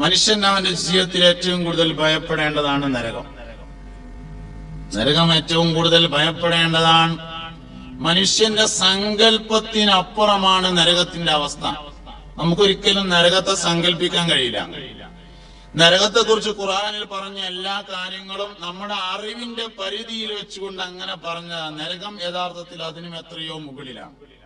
മനുഷ്യൻ അവന്റെ ജീവിതത്തിൽ ഏറ്റവും കൂടുതൽ ഭയപ്പെടേണ്ടതാണ് നരകം. നരകം ഏറ്റവും കൂടുതൽ ഭയപ്പെടേണ്ടതാണ് മനുഷ്യന്റെ സങ്കല്പത്തിനപ്പുറമാണ് നരകത്തിന്റെ അവസ്ഥ. നമുക്കൊരിക്കലും നരകത്തെ സങ്കല്പിക്കാൻ കഴിയില്ല. നരകത്തെ കുറിച്ച് ഖുറാനിൽ പറഞ്ഞ എല്ലാ കാര്യങ്ങളും നമ്മുടെ അറിവിന്റെ പരിധിയിൽ വെച്ചുകൊണ്ട് അങ്ങനെ പറഞ്ഞ നരകം യഥാർത്ഥത്തിൽ അതിനും എത്രയോ മുകളിലാണ്.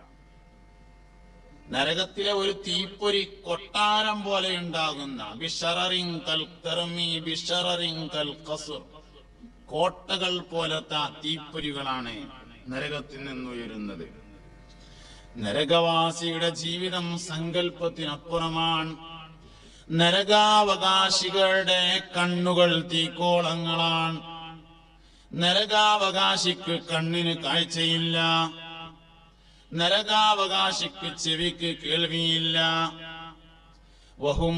നരകത്തിലെ ഒരു തീപ്പൊരി കൊട്ടാരം പോലെ ഉണ്ടാകുന്ന ബിഷറിൻ കൽ തെർമി കസുർ. കോട്ടകൾ പോലത്തെ തീപ്പൊരികളാണ് നരകത്തിൽ നിന്ന് ഉയരുന്നത് നരകവാസിയുടെ ജീവിതം സങ്കല്പത്തിനപ്പുറമാണ്. നരകാവകാശികളുടെ കണ്ണുകൾ തീക്കോളങ്ങളാണ്. നരകാവകാശിക്ക് കണ്ണിന് കാഴ്ചയില്ല. നരകാവകാശിക്ക് ചെവിക്ക് കേൾവിയില്ല. വഹും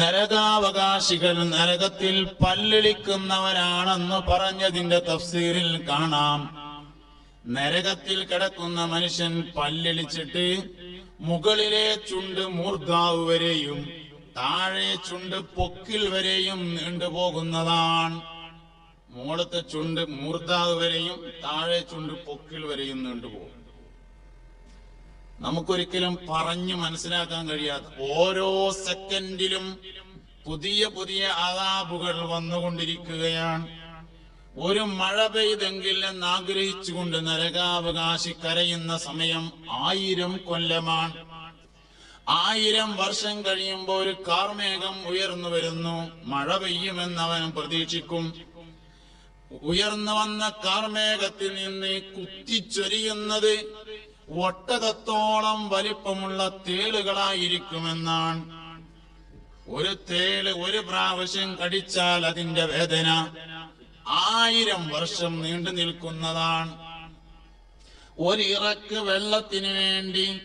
നരകാവകാശികൾ നരകത്തിൽ പല്ലിളിക്കുന്നവരാണെന്ന് പറഞ്ഞതിന്റെ തഫ്സീറിൽ കാണാം. നരകത്തിൽ കിടക്കുന്ന മനുഷ്യൻ പല്ലിളിച്ചിട്ട് മുകളിലെ ചുണ്ട് മൂർധാവ് വരെയും താഴെ ചുണ്ട് പൊക്കിൽ വരെയും നീണ്ടുപോകുന്നതാണ്. മുകളത്തെ ചുണ്ട് മൂർത്താവ് വരെയും താഴെ ചുണ്ട് പൊക്കിൽ വരെയും നീണ്ടുപോകും നമുക്കൊരിക്കലും പറഞ്ഞു മനസ്സിലാക്കാൻ കഴിയാത്ത ഓരോ സെക്കൻഡിലും പുതിയ പുതിയ അതാബുകൾ വന്നുകൊണ്ടിരിക്കുകയാണ്. ഒരു മഴ പെയ്തെങ്കിൽ എന്നാഗ്രഹിച്ചുകൊണ്ട് നരകാവകാശി കരയുന്ന സമയം ആയിരം കൊല്ലമാണ്. ആയിരം വർഷം കഴിയുമ്പോൾ ഒരു കാർമേഘം ഉയർന്നു വരുന്നു. മഴ അവൻ പ്രതീക്ഷിക്കും. ഉയർന്നു വന്ന കാർമേഘത്തിൽ നിന്ന് കുത്തിച്ചൊരിയുന്നത് ഒട്ടകത്തോളം വലിപ്പമുള്ള തേളുകളായിരിക്കുമെന്നാണ്. ഒരു തേൾ ഒരു പ്രാവശ്യം കടിച്ചാൽ അതിന്റെ വേദന ആയിരം വർഷം നീണ്ടു നിൽക്കുന്നതാണ്. ഒരിറക്ക് വെള്ളത്തിന് വേണ്ടി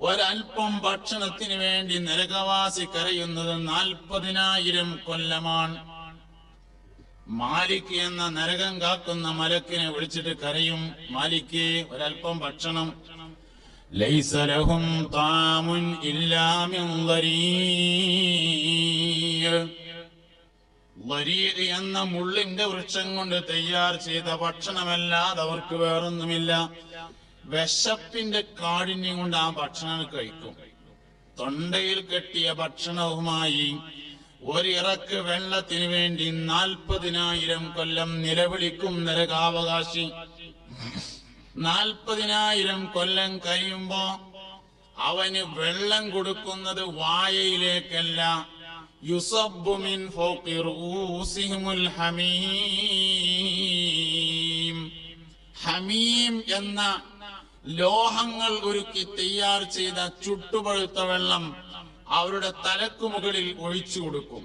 ഒരൽപ്പം ഭക്ഷണത്തിന് വേണ്ടി നരകവാസി കരയുന്നത് നാൽപ്പതിനായിരം കൊല്ലമാണ്. മാലിക് എന്ന നരകം കാക്കുന്ന മലക്കിനെ വിളിച്ചിട്ട് കരയും. മാലിക്ക് ഒരൽപ്പം ഭക്ഷണം. ലൈസലഹും താമുൻ. എന്ന മുള്ളിന്റെ വൃക്ഷം കൊണ്ട് തയ്യാർ ചെയ്ത ഭക്ഷണമല്ലാതെ അവർക്ക് വേറൊന്നുമില്ല. വിശപ്പിന്റെ കാഠിന്യം കൊണ്ട് ആ ഭക്ഷണം കഴിക്കും. തൊണ്ടയിൽ കെട്ടിയ ഭക്ഷണവുമായി ഒരിറക്ക് വെള്ളത്തിന് വേണ്ടി നാൽപ്പതിനായിരം കൊല്ലം നിലവിളിക്കും നരകാവകാശി. നാൽപ്പതിനായിരം കൊല്ലം കഴിയുമ്പോ അവന് വെള്ളം കൊടുക്കുന്നത് വായയിലേക്കല്ല. ഹമീം. ഹമീം എന്ന ലോഹങ്ങൾ ഒരുക്കി തയ്യാർ ചെയ്ത ചുട്ടുപഴുത്ത വെള്ളം അവരുടെ തലക്കു മുകളിൽ ഒഴിച്ചു കൊടുക്കും.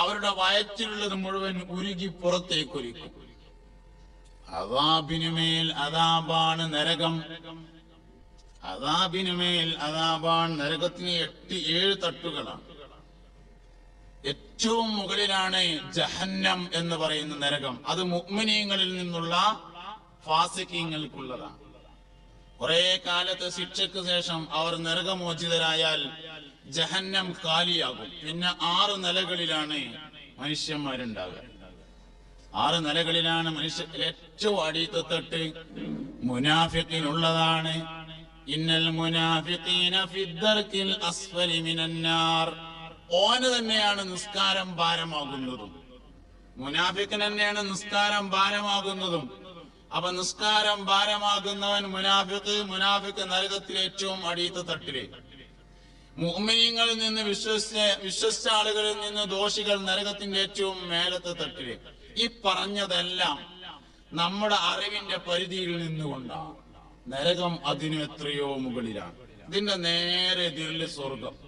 അവരുടെ വയറ്റിലുള്ളത് മുഴുവൻ ഉരുകി പുറത്തേക്ക് പുറത്തേക്കൊലിക്കും അതാബിനുമേൽ അതാബാണ് നരകം. അതാബിനുമേൽ അതാബാണ് നരകത്തിന് എട്ട് ഏഴ് തട്ടുകളാണ്. ഏറ്റവും മുകളിലാണ് ജഹന്നം എന്ന് പറയുന്ന നരകം. അത് മുഗ്മിനീങ്ങളിൽ നിന്നുള്ള ഫാസിക്കീങ്ങൾക്കുള്ളതാണ്. കുറെ കാലത്തെ ശിക്ഷയ്ക്ക് ശേഷം അവർ നരകമോചിതരായാൽ ജഹന്നം കാലിയാകും. പിന്നെ ആറ് നിലകളിലാണ് മനുഷ്യന്മാരുണ്ടാകുക ആറ് നിലകളിലാണ് മനുഷ്യ ഏറ്റവും അടിയത്തെ തട്ട് മുനാഫിക്കിനുള്ളതാണ്. ഇന്നൽ മുനാഫിഖീന അസ്ഫലി മിനന്നാർ. ഓന് തന്നെയാണ് നിസ്കാരം ഭാരമാകുന്നതും. മുനാഫിക്കിന് തന്നെയാണ് നിസ്കാരം ഭാരമാകുന്നതും. അപ്പൊ നിസ്കാരം ഭാരമാകുന്നവൻ മുനാഫിക്ക് മുനാഫിക്ക് നരകത്തിൽ ഏറ്റവും അടിയത്തെ തട്ടിൽ. മുഹമ്മിനിങ്ങളിൽ നിന്ന് വിശ്വസിച്ച വിശ്വസിച്ച ആളുകളിൽ നിന്ന് ദോഷികൾ നരകത്തിന്റെ ഏറ്റവും മേലത്തെ തട്ടിൽ. ഈ പറഞ്ഞതെല്ലാം നമ്മുടെ അറിവിന്റെ പരിധിയിൽ നിന്നുകൊണ്ടാണ്. നരകം അതിന് എത്രയോ മുകളിലാണ്. ഇതിന്റെ നേരെ എതിരിൽ സ്വർഗം